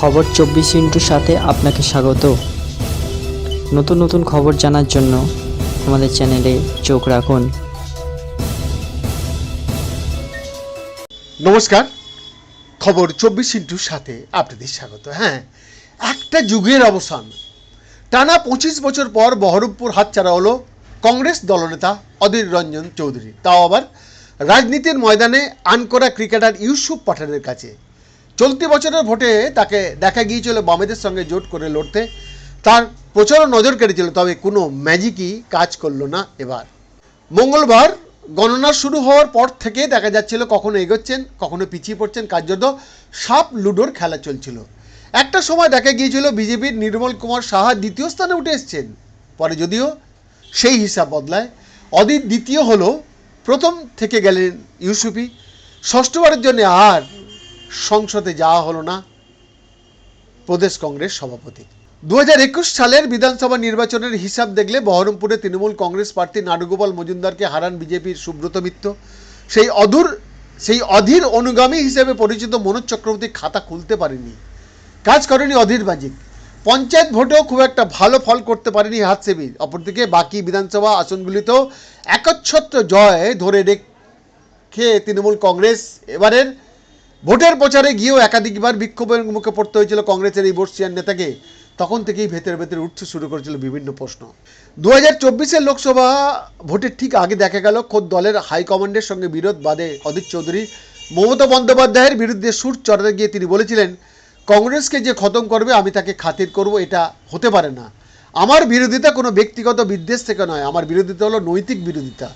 খবর চব্বিশ ইন্টুর সাথে আপনাকে স্বাগত। নতুন নতুন খবর জানার জন্য আমাদের চ্যানেলে চোখ রাখুন। নমস্কার। খবর চব্বিশ ইন্টুর সাথে আপনাদের স্বাগত। হ্যাঁ একটা যুগের অবসান। টানা পঁচিশ বছর পর বহরমপুর হাতছাড়া হলো কংগ্রেস দলনেতা অধীর রঞ্জন চৌধুরী। তাও আবার রাজনীতির ময়দানে আনকরা ক্রিকেটার ইউসুফ পাঠানের কাছে। চলতি বছরের ভোটে তাকে দেখা গিয়েছিল বামেদের সঙ্গে জোট করে লড়তে। তার প্রচুর নজর কেড়েছিল তবে কোনো ম্যাজিকই কাজ করল না এবার। মঙ্গলবার গণনা শুরু হওয়ার পর থেকে দেখা যাচ্ছিল কখনো এগোচ্ছেন, কখনো পিছিয়ে পড়ছেন কার্যত সাপ লুডোর খেলা চলছিল। একটা সময় দেখা গিয়েছিল বিজেপির নির্মল কুমার সাহা দ্বিতীয় স্থানে উঠে এসছেন, পরে যদিও সেই হিসাব বদলায়। অদিত দ্বিতীয় হলো প্রথম থেকে গেলেন ইউসুফি, ষষ্ঠবারের জন্য আর সংসদে যাওয়া হলো না। প্রদেশ কংগ্রেস সভাপতি। দু হাজার একুশ সালের বিধানসভা নির্বাচনের হিসাব দেখলে বহরমপুরে তৃণমূল কংগ্রেস প্রার্থী নাডুগোপাল মজুমদারকে হারান বিজেপির সুব্রত মিত্র। সেই অধুর, সেই অধীর অনুগামী হিসেবে পরিচিত মনোজ চক্রবর্তী খাতা খুলতে পারেনি। কাজ করেনি অধীর বাজিক। পঞ্চায়েত ভোটেও খুব একটা ভালো ফল করতে পারেনি হাতসেবী। অপরদিকে বাকি বিধানসভা আসনগুলিতেও একচ্ছত্র জয় ধরে রেখে তৃণমূল কংগ্রেস এবারের ভোটের প্রচারে গিয়েও একাধিকবার বিক্ষোভের মুখে পড়তে হয়েছিল কংগ্রেসের এই বর্ষিয়ান নেতাকে। তখন থেকেই ভেতরে ভেতরে উঠতে শুরু করেছিল বিভিন্ন প্রশ্ন। দু হাজার লোকসভা ভোটের ঠিক আগে দেখা গেল, খোদ দলের হাইকমান্ডের সঙ্গে বিরোধ বাদে অদিত চৌধুরী মমতা বন্দ্যোপাধ্যায়ের বিরুদ্ধে সুর চড়াতে গিয়ে তিনি বলেছিলেন, কংগ্রেসকে যে খতম করবে, আমি তাকে খাতির করব, এটা হতে পারে না। আমার বিরোধিতা কোনো ব্যক্তিগত বিদ্বেষ থেকে নয়, আমার বিরোধিতা হলো নৈতিক বিরোধিতা।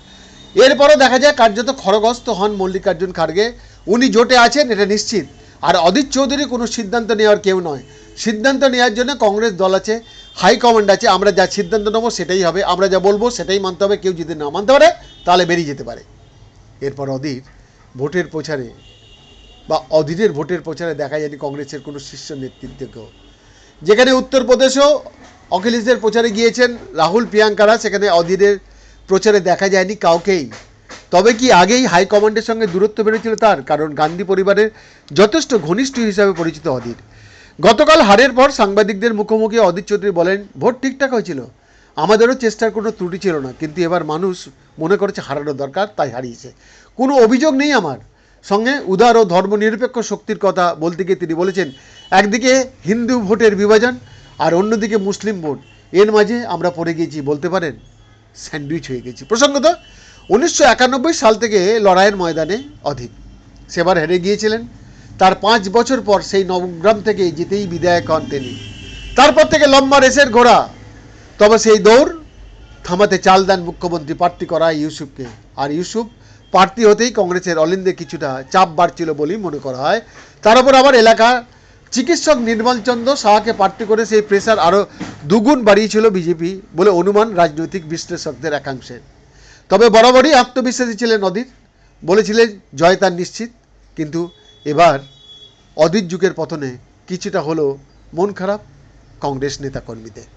এরপরও দেখা যায়, কার্যত খড়গস্ত হন মল্লিকার্জুন খাড়গে। উনি জোটে আছেন, এটা নিশ্চিত। আর অদিত চৌধুরী কোনো সিদ্ধান্ত নেওয়ার কেউ নয়। সিদ্ধান্ত নেওয়ার জন্য কংগ্রেস দল আছে হাইকমান্ড আছে, আমরা যা সিদ্ধান্ত নেব সেটাই হবে, আমরা যা বলব সেটাই মানতে হবে, কেউ যদি না মানতে পারে, তাহলে বেরিয়ে যেতে পারে। এরপর অধীর ভোটের প্রচারে, বা অধীরের ভোটের প্রচারে দেখা যায়নি কংগ্রেসের কোনো শীর্ষ নেতৃত্বকেও। যেখানে উত্তরপ্রদেশেও অখিলেশদের প্রচারে গিয়েছেন রাহুল প্রিয়াঙ্কারা, সেখানে অধীরের প্রচারে দেখা যায়নি কাউকেই। তবে কি আগেই হাইকমান্ডের সঙ্গে দূরত্ব বেড়েছিল তার? কারণ গান্ধী পরিবারের যথেষ্ট ঘনিষ্ঠ হিসাবে পরিচিত অধীর। গতকাল হারের পর সাংবাদিকদের মুখোমুখি অধীর চৌধুরী বলেন, ভোট ঠিকঠাক হয়েছিল। আমাদেরও চেষ্টার কোনো ত্রুটি ছিল না। কিন্তু এবার মানুষ মনে করেছে হারানো দরকার, তাই হারিয়েছে। কোনো অভিযোগ নেই আমার। সঙ্গে উদার ও ধর্মনিরপেক্ষ শক্তির কথা বলতে গিয়ে তিনি বলেছেন, একদিকে হিন্দু ভোটের বিভাজন আর অন্যদিকে মুসলিম ভোট। এর মাঝে আমরা পড়ে গিয়েছি, বলতে পারেন, স্যান্ডউইচ হয়ে গেছি। প্রসঙ্গত উনিশশো একানব্বই সাল থেকে লড়াইয়ের ময়দানে অধিক সেবার হেরে গিয়েছিলেন। তার পাঁচ বছর পর সেই নবগ্রাম থেকে জিতেই বিধায়ক হন তিনি। তারপর থেকে লম্বা রেসের ঘোড়া। তবে সেই দৌড় থামাতে চাল দেন মুখ্যমন্ত্রী প্রার্থী করা ইউসুফকে। আর ইউসুফ প্রার্থী হতেই কংগ্রেসের অলিন্দে কিছুটা চাপ বাড়ছিল বলেই মনে করা হয়। তার উপর আবার এলাকা চিকিৎসক নির্মল চন্দ্র সাহাকে প্রার্থী করে সেই প্রেসার আরও দুগুণ বাড়িয়েছিল বিজেপি বলে অনুমান রাজনৈতিক বিশ্লেষকদের একাংশের। তবে বরাবরই আত্মবিশ্বাসী ছিলেন অদিত। বলেছিলেন, জয় তার নিশ্চিত। কিন্তু এবার অদিত যুগের পতনে কিছুটা হলো মন খারাপ কংগ্রেস নেতাকর্মীদের।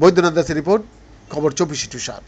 বৈদ্যনাথ দাসের রিপোর্ট, খবর চব্বিশে টু সাত